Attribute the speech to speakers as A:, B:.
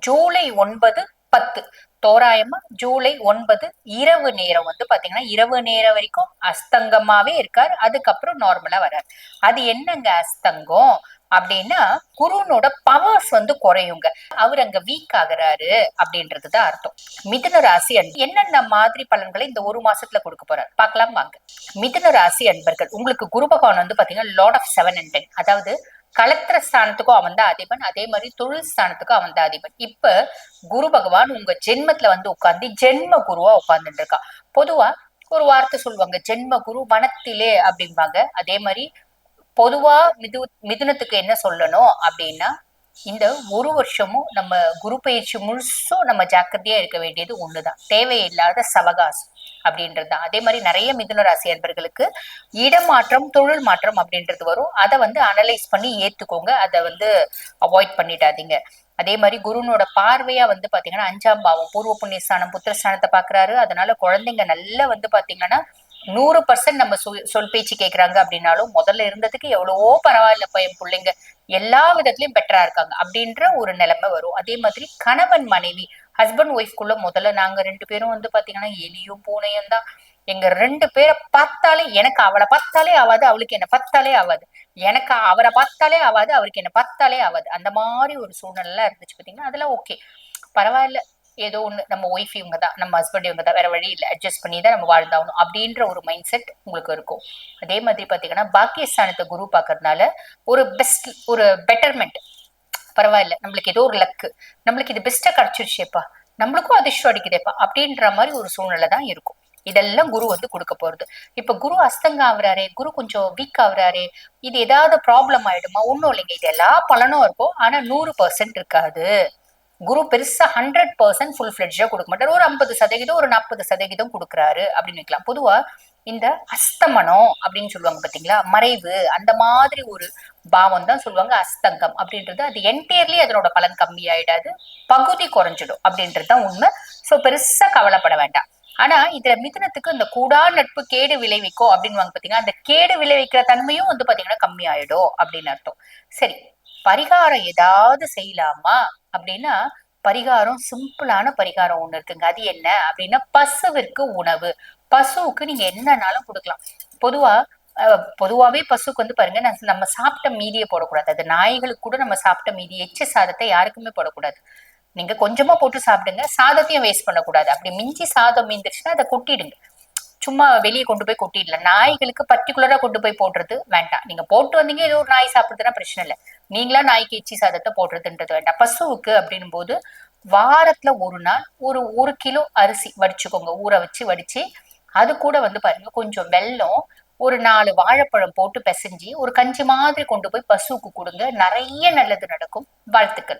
A: ஜூலை ஒன்பது பத்து. தோராயமா ஜூலை ஒன்பது இரவு நேரம் வந்து பாத்தீங்கன்னா இரவு நேரம் வரைக்கும் அஸ்தங்கமாவே இருக்கார். அதுக்கப்புறம் நார்மலா வர்றார். அது என்னங்க அஸ்தங்கம்? அப்படின்னா குருனோட பவர்ஸ் வந்து குறையுங்க. அவர் அங்க வீக் ஆகுறாரு அப்படின்றதுதான் அர்த்தம். மிதுன ராசி அன்பு என்னென்ன மாதிரி பலன்களை இந்த ஒரு மாசத்துல கொடுக்க போறாரு? பார்க்கலாம் வாங்க. மிதுன ராசி அன்பர்கள் உங்களுக்கு குரு பகவான் வந்து பாத்தீங்கன்னா lord of seven and ten அதாவது கலத்திர ஸ்தானத்துக்கும் அவன் தான் அதிபன். அதே மாதிரி தொழில் ஸ்தானத்துக்கும் அவன் தான் அதிபன். இப்ப குரு பகவான் உங்க ஜென்மத்துல வந்து உட்கார்ந்து ஜென்ம குருவா உட்கார்ந்துட்டு இருக்கா. பொதுவா ஒரு வார்த்தை சொல்லுவாங்க ஜென்ம குரு வனத்திலே அப்படிம்பாங்க. அதே மாதிரி பொதுவா மிது மிதுனத்துக்கு என்ன சொல்லணும் அப்படின்னா இந்த ஒரு வருஷமும் நம்ம குரு பயிற்சி முழுசும் நம்ம ஜாக்கிரதையா இருக்க வேண்டியது ஒண்ணுதான். தேவையில்லாத சவகாசம் அப்படின்றது தான் அதே மாதிரி நிறைய மிதுன ராசி அன்பர்களுக்கு இடமாற்றம் தொழில் மாற்றம் அப்படின்றது வரும். அதை வந்து அனலைஸ் பண்ணி ஏத்துக்கோங்க. அதை வந்து அவாய்ட் பண்ணிடாதீங்க. அதே மாதிரி குருனோட பார்வையா வந்து பாத்தீங்கன்னா அஞ்சாம் பாவம் பூர்வ புண்ணியஸ்தானம் புத்திரஸ்தானத்தை பாக்குறாரு அதனால குழந்தைங்க நல்லா வந்து பாத்தீங்கன்னா நூறு பர்சன்ட் நம்ம சொல் பேச்சு கேட்கறாங்க அப்படின்னாலும் முதல்ல இருந்ததுக்கு எவ்வளவோ பரவாயில்லப்பா என் பிள்ளைங்க. எல்லா விதத்திலயும் பெட்டரா இருக்காங்க அப்படின்ற ஒரு நிலைமை வரும். அதே மாதிரி கணவன் மனைவி ஹஸ்பண்ட் ஒய்ஃப்குள்ள முதல்ல நாங்க ரெண்டு பேரும் வந்து பாத்தீங்கன்னா எலியும் பூனையும் தான். எங்க ரெண்டு பேரை பார்த்தாலே எனக்கு அவளை பார்த்தாலே ஆகாது அவளுக்கு என்ன பார்த்தாலே ஆகாது எனக்கு அவரை பார்த்தாலே ஆகாது அவருக்கு என்ன பார்த்தாலே ஆகாது அந்த மாதிரி ஒரு சூழ்நிலை இருந்துச்சு பாத்தீங்கன்னா அதெல்லாம் ஓகே பரவாயில்ல. ஏதோ ஒன்று நம்ம ஒய்ஃப் இவங்க தான் நம்ம ஹஸ்பண்ட் இவங்க தான் வேற வழி இல்லை. அட்ஜஸ்ட் பண்ணி தான் நம்ம வாழ்ந்தாகணும் அப்படின்ற ஒரு மைண்ட் செட் உங்களுக்கு இருக்கும். அதே மாதிரி பார்த்தீங்கன்னா பாக்கியஸ்தானத்தை குரு பார்க்கறதுனால ஒரு பெஸ்ட் ஒரு பெட்டர்மெண்ட் பரவாயில்ல நம்மளுக்கு ஏதோ ஒரு லக்கு நம்மளுக்கு இது பெஸ்ட்டாக கிடைச்சிருச்சேப்பா. நம்மளுக்கும் அதிர்ஷ்டம் அடிக்குதேப்பா. அப்படின்ற மாதிரி ஒரு சூழ்நிலை தான் இருக்கும். இதெல்லாம் குரு வந்து கொடுக்க போறது. இப்ப குரு அஸ்தங்க ஆகுறாரே குரு கொஞ்சம் வீக் ஆகுறாரே இது ஏதாவது ப்ராப்ளம் ஆயிடுமா? ஒன்றும் இல்லைங்க. இது எல்லா பலனும் இருக்கும். ஆனா நூறு பர்சன்ட் இருக்காது. குரு பெருசா ஹண்ட்ரட் பர்சன்ட் ஃபுல் ஃபிளட்ஜா கொடுக்க மாட்டார். ஒரு ஐம்பது சதவீதம் ஒரு நாற்பது சதவீதம் கொடுக்குறாரு அப்படின்னு வைக்கலாம். பொதுவா இந்த அஸ்தமனம் அப்படின்னு சொல்லுவாங்க பாத்தீங்களா? மறைவு அந்த மாதிரி ஒரு பாவம் தான் சொல்லுவாங்க அஸ்தங்கம் அப்படின்றது. அது என்டையர்லி அதனோட பலன் கம்மி ஆயிடாது பகுதி குறைஞ்சிடும் அப்படின்றது தான் உண்மை. ஸோ பெருசா கவலைப்பட வேண்டாம். ஆனா இதுல மிதுனத்துக்கு இந்த கூடா நட்பு கேடு விளைவிக்கும் அப்படின்னு பாத்தீங்கன்னா அந்த கேடு விளைவிக்கிற தன்மையும் வந்து பாத்தீங்கன்னா கம்மி ஆயிடும் அப்படின்னு அர்த்தம். சரி பரிகாரம் ஏதாவது செய்யலாமா? அப்படின்னா பரிகாரம் சிம்பிளான பரிகாரம் ஒண்ணு இருக்குங்க. அது என்ன? அப்படின்னா பசுவிற்கு உணவு. பசுவுக்கு நீங்க என்னன்னாலும் கொடுக்கலாம். பொதுவா பொதுவாவே பசுக்கு வந்து பாருங்க நம்ம சாப்பிட்ட மீதியை போடக்கூடாது. அது நாய்களுக்கு கூட நம்ம சாப்பிட்ட மீதி எச்ச சாதத்தை யாருக்குமே போடக்கூடாது. நீங்க கொஞ்சமா போட்டு சாப்பிடுங்க சாதத்தையும் வேஸ்ட் பண்ணக்கூடாது. அப்படி மிஞ்சி சாதம் மீந்துருச்சுன்னா அதை கொட்டிடுங்க. சும்மா வெளியே கொண்டு போய் கொட்டிடல நாய்களுக்கு பர்டிகுலரா கொண்டு போய் போடுறது வேண்டாம். நீங்க போட்டு வந்தீங்க ஏதோ ஒரு நாய் சாப்பிடுறதுனா பிரச்சனை இல்லை. நீங்களா நாய்க்கு எச்சி சாதத்தை போடுறதுன்றது வேண்டாம். பசுவுக்கு அப்படின்னும் போது வாரத்துல ஒரு நாள் ஒரு ஒரு கிலோ அரிசி வடிச்சுக்கோங்க. ஊற வச்சு வடிச்சு அது கூட வந்து பாருங்க கொஞ்சம் வெல்லம் ஒரு நாலு வாழைப்பழம் போட்டு பிசைஞ்சு ஒரு கஞ்சி மாதிரி கொண்டு போய் பசுவுக்கு கொடுங்க. நிறைய நல்லது நடக்கும். வாழ்த்துக்கள்.